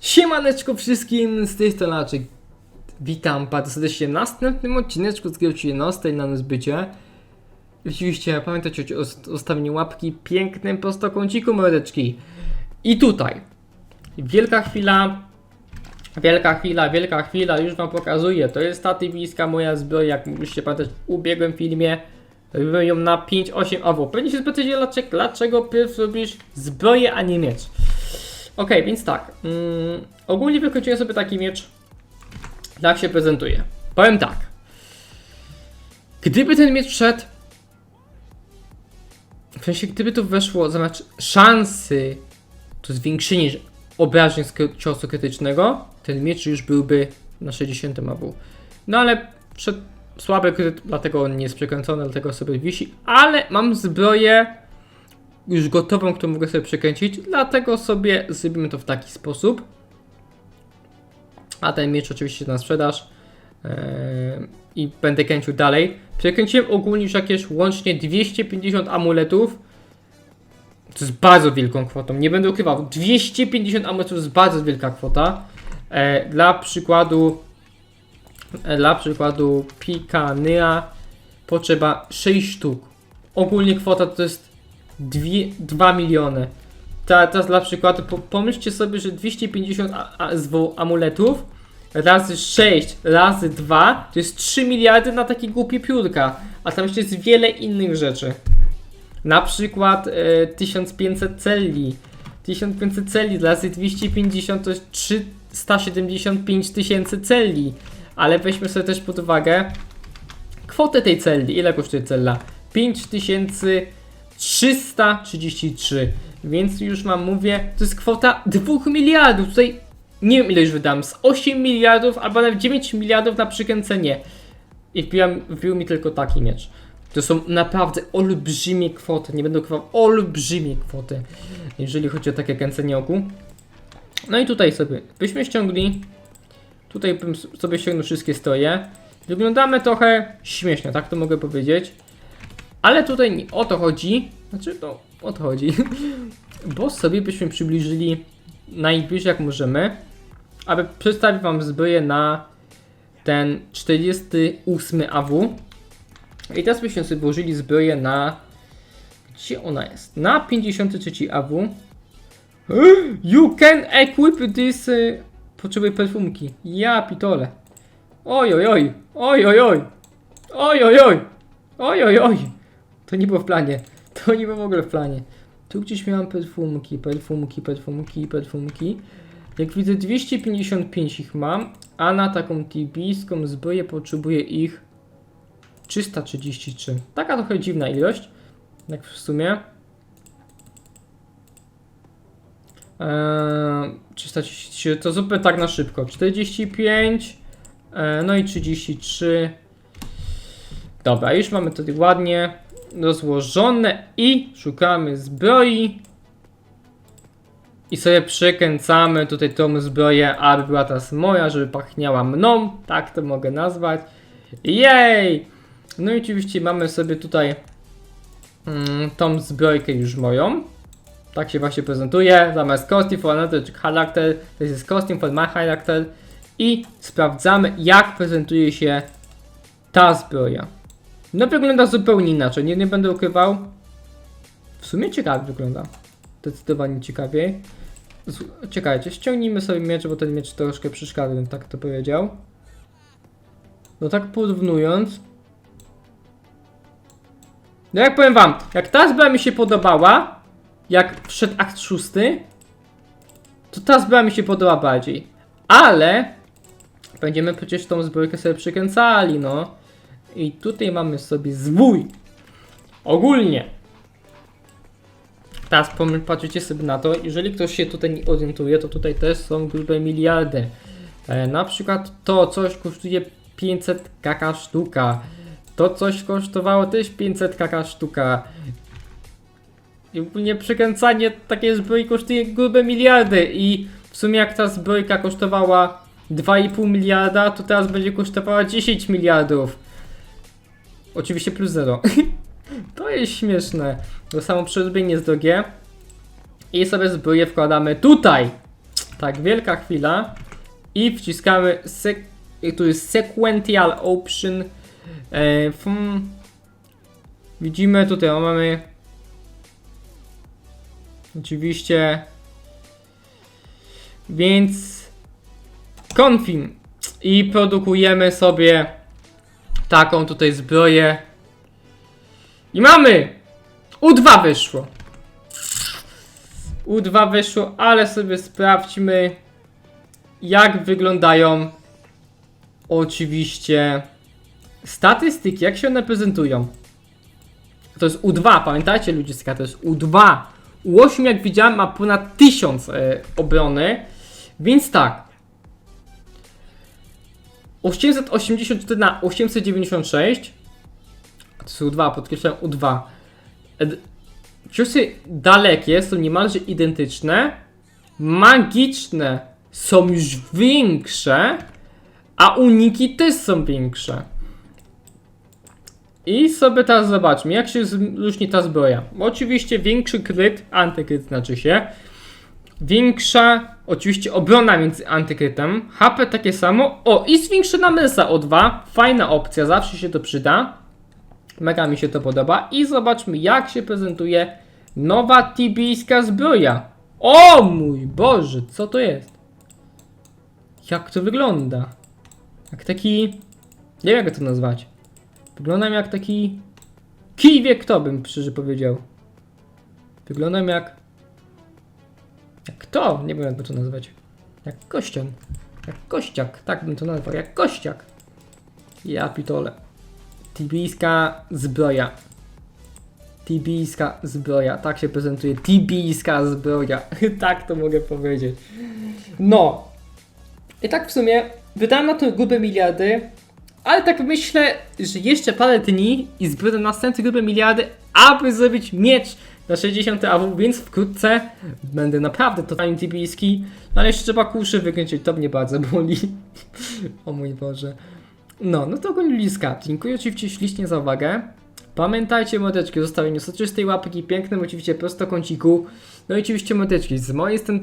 Siemaneczko wszystkim, z tej strony Laczek. Witam bardzo serdecznie w następnym odcineczku z gry 11 na zbycie. Oczywiście pamiętajcie o zostawieniu łapki pięknym prostokąciku mordeczki. I tutaj, wielka chwila, wielka chwila, wielka chwila, już wam pokazuję. To jest ta moja zbroja, jak mogliście pamiętać w ubiegłym filmie. Robiłem ją na 5-8 owo. Pewnie się spytacie, dlaczego, dlaczego pierwszy robisz zbroję, a nie miecz. Okej, więc tak. Mm, ogólnie wykończyłem sobie taki miecz. Jak się prezentuje? Powiem tak. Gdyby ten miecz szedł. W sensie, gdyby tu weszło zamiast szansy, to zwiększenie obrażeń z ciosu krytycznego, ten miecz już byłby na 60 AW. No ale przed słaby kryt, dlatego nie jest przekręcony, dlatego sobie wisi. Ale mam zbroję już gotową, którą mogę sobie przekręcić, dlatego sobie zrobimy to w taki sposób. A ten miecz oczywiście na sprzedaż eee, i będę kręcił dalej. Przekręciłem ogólnie już jakieś łącznie 250 amuletów. To jest bardzo wielką kwotą, nie będę ukrywał. 250 amuletów to jest bardzo wielka kwota. E, dla przykładu, dla przykładu Pikanyra potrzeba 6 sztuk. Ogólnie kwota to jest 2, 2 miliony. Teraz dla przykładu, po, pomyślcie sobie, że 250 a, a, amuletów razy 6 razy 2 to jest 3 miliardy na takie głupie piórka. A tam jeszcze jest wiele innych rzeczy. Na przykład e, 1500 celi. 1500 celi razy 250 to jest 375 tysięcy celi. Ale weźmy sobie też pod uwagę kwotę tej celi. Ile kosztuje cella? 5000 333. Więc już mam mówię, to jest kwota 2 miliardów. Tutaj nie wiem ile już wydam, z 8 miliardów albo nawet 9 miliardów na przykręcenie. I wbiłem, wbił mi tylko taki miecz. To są naprawdę olbrzymie kwoty, nie będę ukrywał, olbrzymie kwoty, jeżeli chodzi o takie kręcenie oku. No i tutaj sobie byśmy ściągli, tutaj bym sobie ściągnął wszystkie stroje. Wyglądamy trochę śmiesznie, tak to mogę powiedzieć. Ale tutaj nie o to chodzi, znaczy to o to chodzi, bo sobie byśmy przybliżyli najbliżej jak możemy, aby przedstawić Wam zbroję na ten 48 AW. I teraz byśmy sobie włożyli zbroję na... Gdzie ona jest? Na 53 AW. You can equip this... Potrzebuję perfumki. Ja pitole. Oj, oj, oj. Oj, oj, oj. Oj, oj, oj. Oj, oj, oj. To nie było w planie. To nie było w ogóle w planie. Tu gdzieś miałam perfumki, perfumki, perfumki, perfumki. Jak widzę 255 ich mam, a na taką tibijską zbroję potrzebuję ich 333. Taka trochę dziwna ilość, jak w sumie. 333, to zróbmy tak na szybko. 45, e, no i 33. Dobra, już mamy tutaj ładnie rozłożone i szukamy zbroi. I sobie przekręcamy tutaj tą zbroję, aby była teraz moja, żeby pachniała mną, tak to mogę nazwać. Jej! No i oczywiście mamy sobie tutaj mm, tą zbrojkę już moją. Tak się właśnie prezentuje. Zamiast costume for another character, to jest costume for my character. I sprawdzamy, jak prezentuje się ta zbroja. No wygląda zupełnie inaczej, nie, nie będę ukrywał. W sumie ciekawie wygląda. Zdecydowanie ciekawiej. Czekajcie, ściągnijmy sobie miecz, bo ten miecz troszkę przeszkadza, tak to powiedział. No tak porównując. No jak powiem wam, jak ta zbroja mi się podobała, jak wszedł akt szósty, to ta zbroja mi się podoba bardziej. Ale będziemy przecież tą zbrojkę sobie przykręcali, no. I tutaj mamy sobie zwój. Ogólnie. Teraz patrzycie sobie na to, jeżeli ktoś się tutaj nie orientuje, to tutaj też są grube miliardy. E, na przykład to coś kosztuje 500 kaka sztuka. To coś kosztowało też 500 kaka sztuka. I ogólnie przekręcanie takiej zbroi kosztuje grube miliardy i w sumie jak ta zbrojka kosztowała 2,5 miliarda, to teraz będzie kosztowała 10 miliardów. Oczywiście plus 0. to jest śmieszne. To samo przerobienie jest drogie. I sobie zbroję wkładamy tutaj. Tak, wielka chwila. I wciskamy sek tu jest sequential option. E. Widzimy tutaj, mamy oczywiście. Więc konfim i produkujemy sobie taką tutaj zbroję. I mamy! U2 wyszło. U2 wyszło, ale sobie sprawdźmy jak wyglądają oczywiście statystyki, jak się one prezentują. To jest U2, pamiętajcie ludziska, to jest U2. U8 jak widziałem ma ponad 1000 e, obrony, więc tak. 884 na 896 to jest U2, podkreślam U2. Ed- Ciosy dalekie są niemalże identyczne. Magiczne są już większe, a uniki też są większe. I sobie teraz zobaczmy, jak się różni ta zbroja. Oczywiście większy kryt, antykryt znaczy się. Większa, oczywiście obrona między antykrytem. HP takie samo. O, i zwiększona mensa o 2. Fajna opcja, zawsze się to przyda. Mega mi się to podoba. I zobaczmy, jak się prezentuje nowa tibijska zbroja. O mój Boże, co to jest? Jak to wygląda? Jak taki... Nie wiem jak to nazwać. Wyglądam jak taki... Kij wie kto bym szczerze powiedział. Wyglądam jak... Jak kto? Nie wiem jak to nazwać. Jak kościan. Jak kościak. Tak bym to nazwał. Jak kościak. Ja pitole. Tibijska zbroja. Tibijska zbroja. Tak się prezentuje. Tibijska zbroja. tak to mogę powiedzieć. No. I tak w sumie wydałem na to grube miliardy, ale tak myślę, że jeszcze parę dni i zbędę następne grube miliardy, aby zrobić miecz na 60 AW, więc wkrótce będę naprawdę totalnie tibijski. No ale jeszcze trzeba kuszy wykręcić, to mnie bardzo boli. o mój Boże. No, no to ogólnie liska. Dziękuję oczywiście ślicznie za uwagę. Pamiętajcie mordeczki o zostawieniu soczystej łapki, pięknym oczywiście prostokąciku. No i oczywiście mordeczki z mojej strony